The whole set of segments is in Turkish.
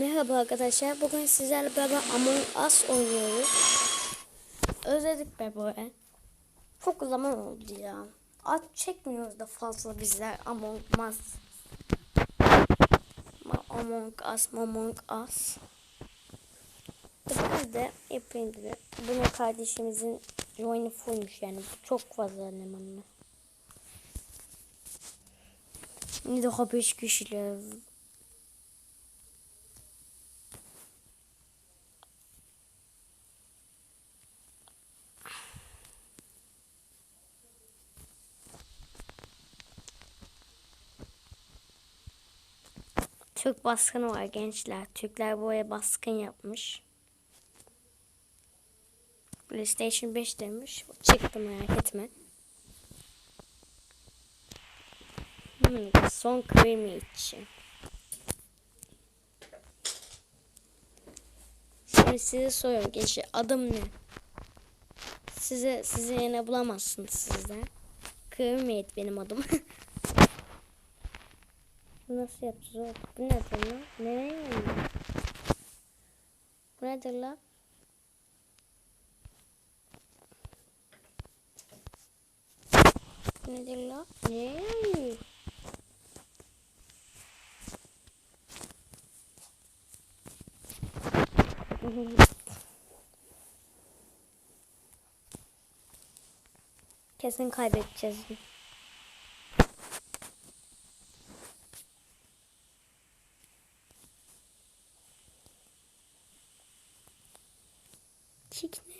Merhaba arkadaşlar. Bugün sizlerle beraber Among Us oynuyoruz. Özledik be böyle. Çok zaman oldu ya. At çekmiyoruz da fazla bizler Among Us. Among Us, Among Us. Biz de yapayım dedi. Bunun kardeşimizin join'i fullmuş yani. Çok fazla elemanlı. Şimdi daha 5 kişiler. Türk baskını var gençler. Türkler buraya baskın yapmış. PlayStation 5 demiş. Çıktı merak etme. Hmm, son kremi için. Şimdi size soruyorum gençler. Adım ne? Size size yine bulamazsınız sizden. Kremiyet benim adım. Nasıl yapacağız oğlum? Bu nedir lan? Nereye geldi? Bu nedir lan? Bu nedir lan? Nereye geldi? Kesin kaybedeceğiz.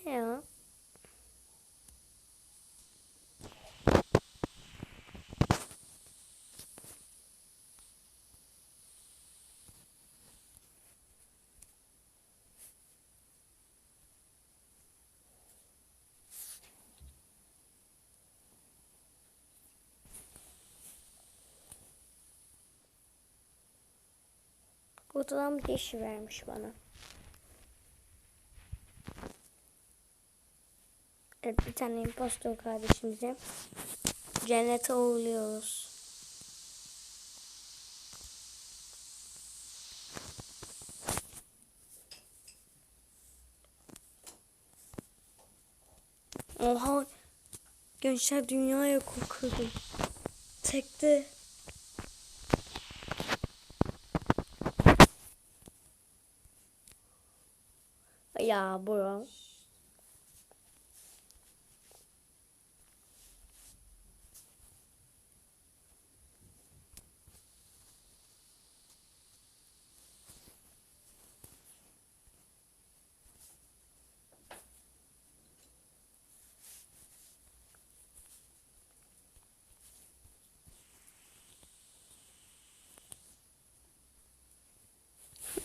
Ne ya? Buradan bir diş vermiş bana. Evet bir tane impostor kardeşimize cennete uğurluyoruz. Oha gençler dünyaya kokurdum. Tekte. Ya bro.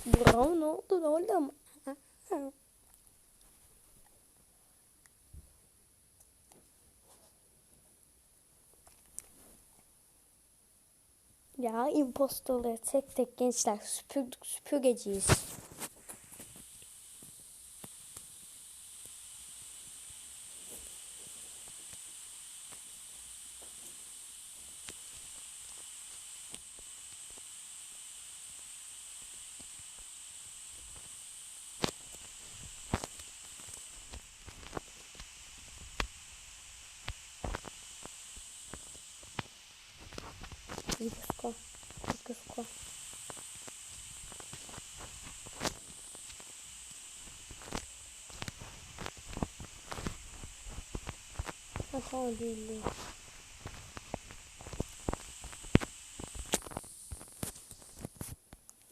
Bro ne oldu oğlum? Ya impostorları tek tek gençler süpürdük süpürgeciyiz. Disco. Disco. Değil değil.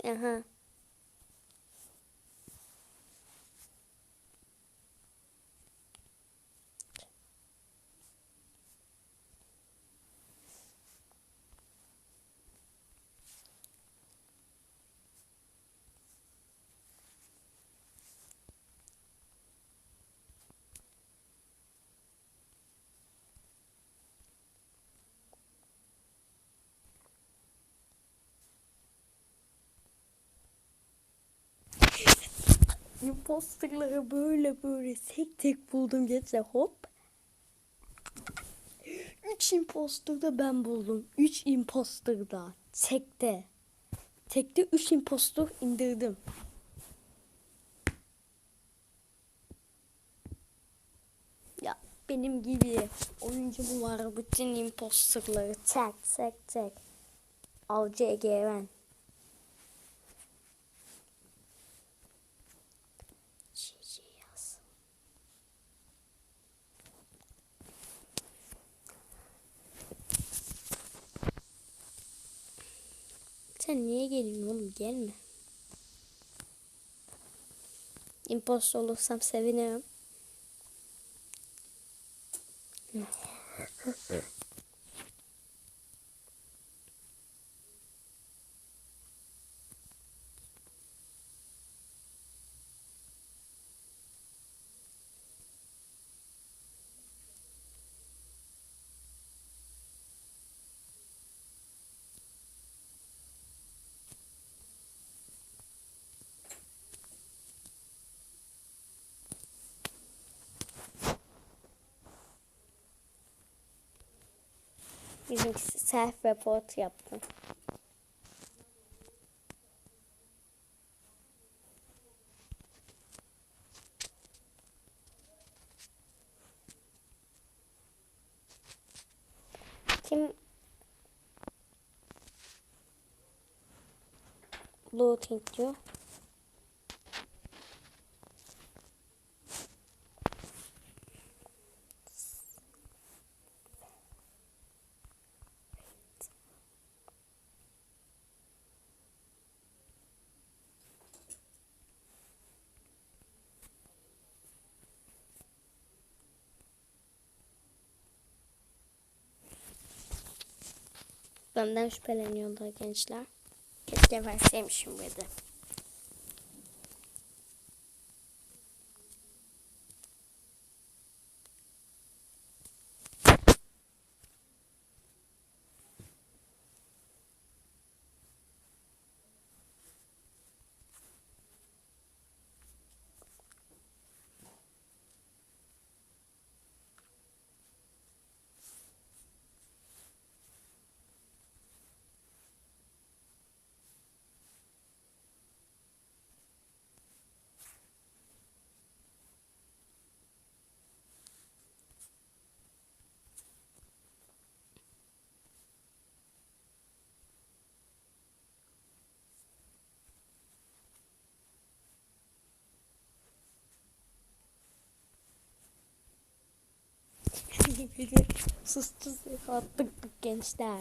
Aha. Imposterları böyle böyle tek tek buldum geçse hop. Üç imposter da ben buldum. Üç imposter da. Tekte. tekte 3 impostor indirdim. Ya benim gibi oyuncu mu var bütün imposterları tek tek tek. Avcı Egeven. GG yaz. Sen niye geliyorsun oğlum gelme. Imposter olursam sevinirim. Bizimkisi self report yaptı. Kim looting diyor? Benden şüpheleniyorlar gençler. Keşke verseymişim dedi. Biri susuz attık bu gençler.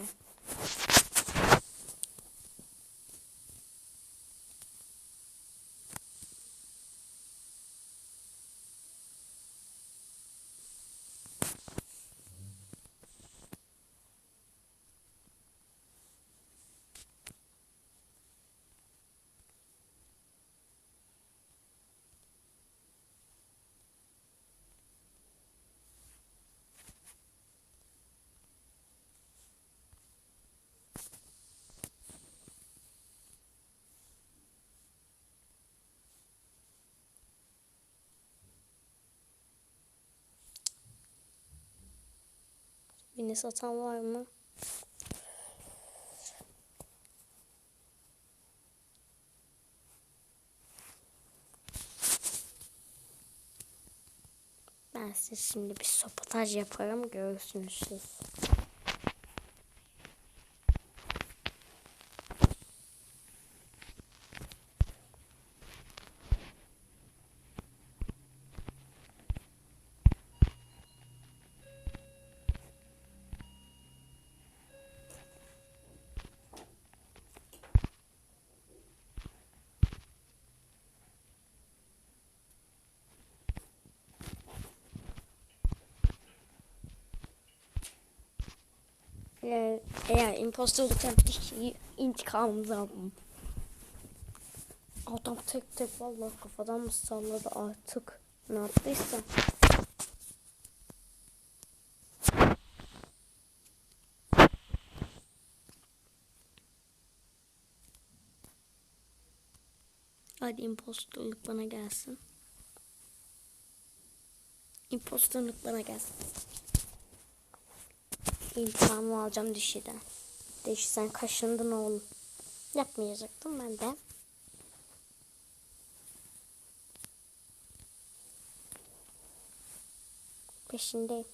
Beni satan var mı? Ben size şimdi bir sabotaj yaparım görürsünüz siz. Eğer, eğer impostorluk yaptık intikamımızı almam. Adam tek tek vallahi kafadan mı salladı artık ne yaptıysa. Hadi impostorluk bana gelsin. İmpostorluk bana gelsin. İntikamımı alacağım dişiden. Diş sen kaşındın oğlum. Yapmayacaktım ben de. Peşindeyim.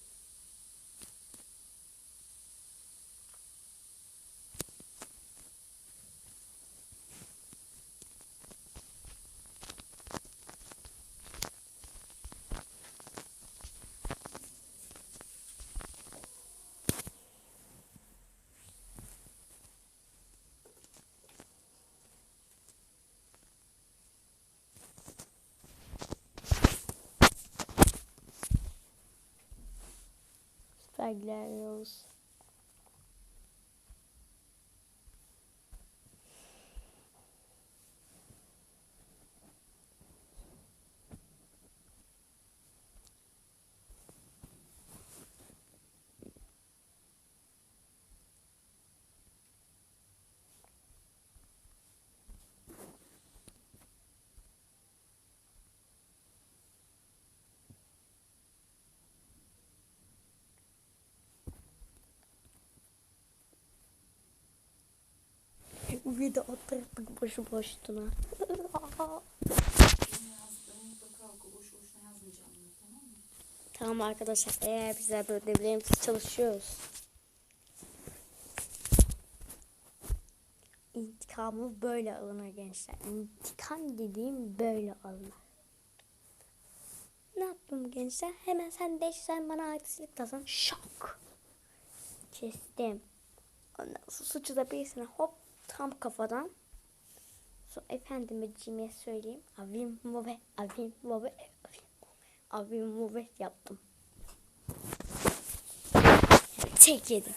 Bye, Gladios. Bir de oturup boşu boşuna. Tamam arkadaşlar eğer bizler böyle ödevlerimizi çalışıyoruz. İntikamı böyle alınır gençler. İntikam dediğim böyle alınır. Ne yaptım gençler? Hemen sen de sen bana artistlik tasan. Şok. Kestim. Ondan sonra suçu da birisine hop tam kafadan. Sonra efendime cimiye söyleyeyim. Avim mobe, avim mobe, avim Abim mubet yaptım. Tek yedim.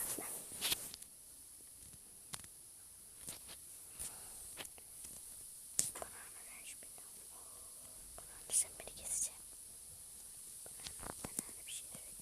Banana ver şu beni. Banana sen beni keseceğim. Banana bir şey söyleyeyim.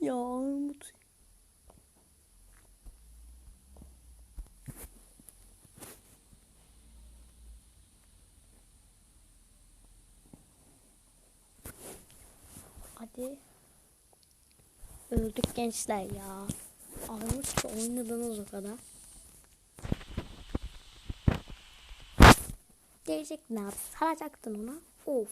Ya Umut. Hadi. Öldük gençler ya. Ağlamış ki oynadınız o kadar. Gelecek ne yap? Saracaktın ona. Of.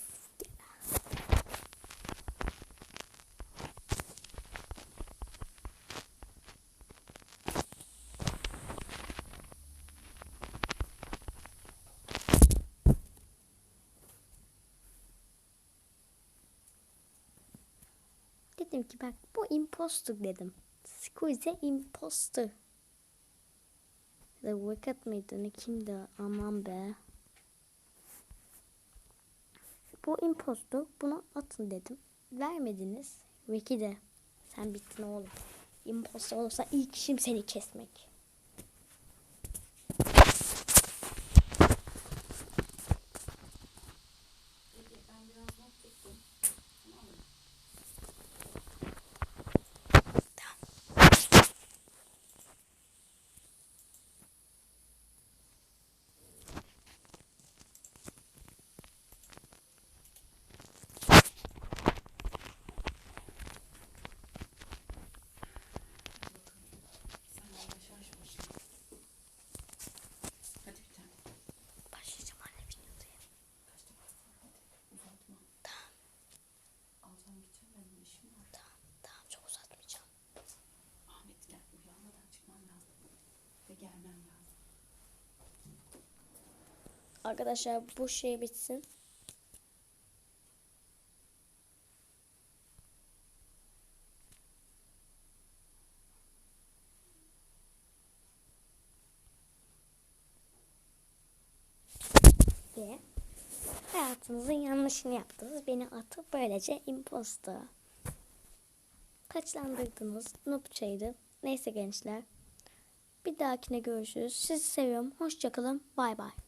Dedim ki bak bu impostor dedim. Squeeze impostor. The Wicked mıydı ne kimdi aman be. Bu impostor bunu atın dedim. Vermediniz. Ricky de sen bittin oğlum. Impostor olsa ilk işim seni kesmek. Hadi bir tane. Başlayacağım anne videoya. Kaç dakika var hadi. Uzatma. Tamam Alacağım gideceğim benim işim var. tamam tamam çok uzatmayacağım. Ahmet gel uyanmadan çıkman lazım. Ve gelmen lazım. Arkadaşlar bu şey bitsin. Ve hayatınızın yanlışını yaptınız. Beni atıp böylece imposta. Kaçlandırdınız. Noobçaydı. Neyse gençler. Bir dahakine görüşürüz. Sizi seviyorum. Hoşçakalın. Bay bay.